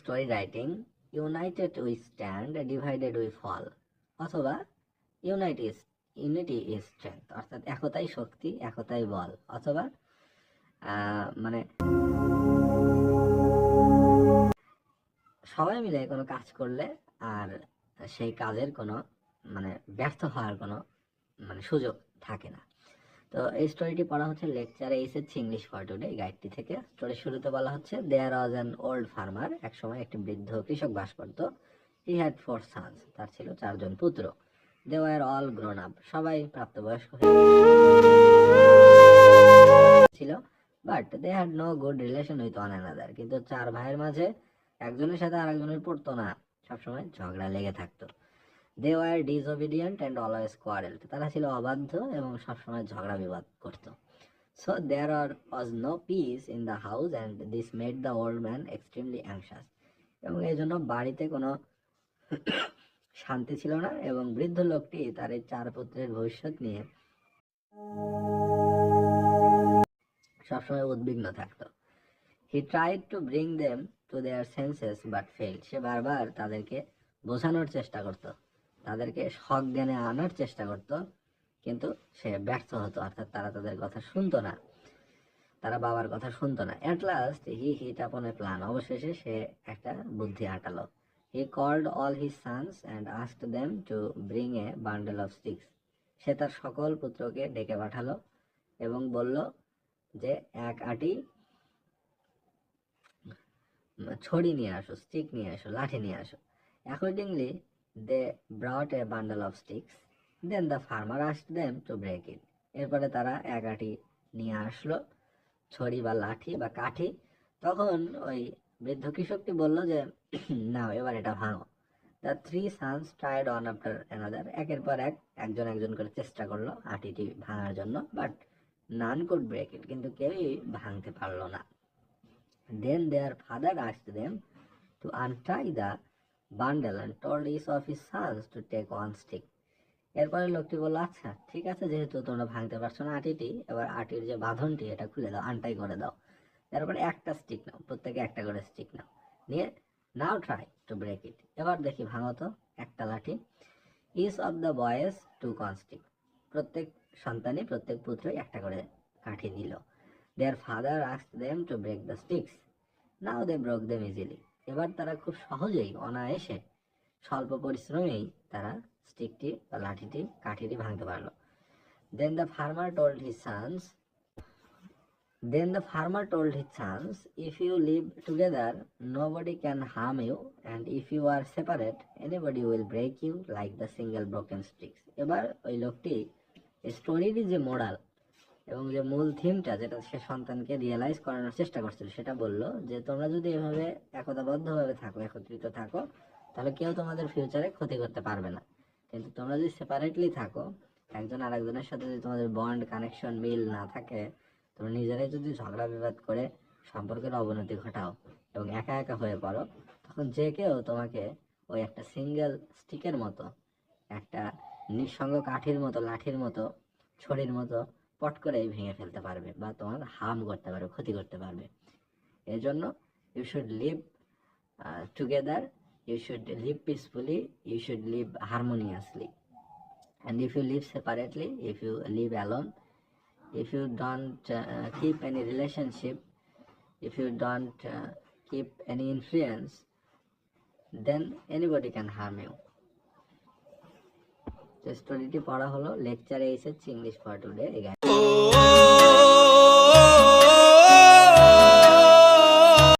Story writing united we stand divided we fall অথবা unite is unity is strength অর্থাৎ একতাই শক্তি, একতাই বল। অথবা মানে সবাই মিলে কোনো কাজ করলে আর সেই কাজের কোনো মানে ব্যর্থ হওয়ার কোনো মানে সুযোগ থাকে না। তো এই স্টোরিটি পড়া হচ্ছে লেকচারে এসেছে ইংলিশ ফর টুডে গাইডটি থেকে। স্টোরি শুরুতে বলা হচ্ছে there was an old farmer একসময় একটি বৃদ্ধ কৃষক বাস করত। হি হ্যাড ফোর সানস তার ছিল চারজন পুত্র। They were all grown up সবাই প্রাপ্তবয়স্ক ছিল। But they had no good relation with one another কিন্তু চার ভাইয়ের মাঝে একজনের সাথে আরেকজনের পড়তো না। সবসময় ঝগড়া লেগে থাকতো। They were disobedient and always quarrel তারা ছিল অবাধ্য এবং সবসময় ঝগড়া বিবাদ করতো। So there are was no peace in the house and this made the old man extremely anxious এবং এই জন্য বাড়িতে কোনো শান্তি ছিল না এবং বৃদ্ধ লোকটি তার এই চার পুত্রের ভবিষ্যৎ নিয়ে সবসময় উদ্বিগ্ন থাকতো। He tried to bring them to their senses but fail সে বারবার তাদেরকে বোঝানোর চেষ্টা করত। তাদেরকে শখ জ্ঞানে আনার চেষ্টা করত, কিন্তু সে ব্যর্থ হতো, অর্থাৎ তারা তাদের কথা শুনতো না। তারা বাবার কথা শুনতো না। অ্যাট লাস্ট হি হিট আপন এ প্ল্যান অবশেষে সে একটা বুদ্ধি হাঁটালো। He called all his sons and asked them to bring a bundle of sticks সে তার সকল পুত্রকে ডেকে পাঠালো এবং বলল যে, এক আটি ছড়ি নিয়ে আসো স্টিক নিয়ে আসো, লাঠি নিয়ে আসো। Accordingly they brought a bundle of sticks then the farmer asked them to break it এরপরে তারা এক আটি নিয়ে আসলো, ছড়ি বা লাঠি বা কাঠি। তখন ওই বৃদ্ধ কৃষকটি বলল যে, নাও, এবার এটা ভাঙো। The three sons tried one after another একের পর এক একজন একজন করে চেষ্টা করল আটিটি ভাঙার জন্য but none could break it কিন্তু কেউই ভাঙতে পারল না। Then their father asked them to untie the bundle and told each of his sons to take one stick. এরপরে লোকটি বলল আচ্ছা ঠিক আছে, যেহেতু তোমরা ভাঙতে পারছ না আটিটি, এবার আটির যে বাঁধনটি, এটা খুলে দাও আনটাই করে দাও। তারপরে একটা স্টিক নাও, প্রত্যেকে একটা করে স্টিক নাও। নিয়ে, now try to break it এবার দেখি, ভাঙো তো, একটা লাঠি। Each of the boys to কনস্টিক প্রত্যেক সন্তানই প্রত্যেক পুত্রই একটা করে কাঠি নিল। Their father ask them to break the sticks now they broke them easily এবার তারা খুব সহজেই, অনায়াসে স্বল্প পরিশ্রমেই তারা স্টিকটি বা লাঠিটি, কাঠিটি ভাঙতে পারল। Then the farmer told his sons then the farmer told his sons if you live together nobody can harm you and if you are separate anybody will break you like the single broken sticks এবার ওই লোকটি স্টোরিরই যে moral এবং যে মূল থিমটা যেটা সে সন্তানকে রিয়েলাইজ করানোর চেষ্টা করছিল, সেটা বলল যে, তোমরা যদি এভাবে একতাবদ্ধভাবে থাকো, একত্রিত থাকো, তাহলে কেউ তোমাদের ফিউচারে ক্ষতি করতে পারবে না। কিন্তু তোমরা যদি সেপারেটলি থাকো, একজন আরেকজনের সাথে যদি তোমাদের বন্ড কানেকশন মিল না থাকে, তোমরা নিজেরাই যদি ঝগড়া বিবাদ করে সম্পর্কের অবনতি ঘটাও এবং একা একা হয়ে পড়ো, তখন যে কেউ তোমাকে ওই একটা সিঙ্গেল স্টিকের মতো, একটা নিঃসঙ্গ কাঠির মতো, লাঠির মতো, ছড়ির মতো পট করে ভেঙে ফেলতে পারবে বা তোমার হার্ম করতে পারবে, ক্ষতি করতে পারবে। এই জন্য you should live together you should live peacefully you should live harmoniously and if you live separately if you live alone if you don't keep any relationship if you don't keep any influence then anybody can harm you স্টোরিটি পড়া হলো লেকচারে এসেছে English for today এগারো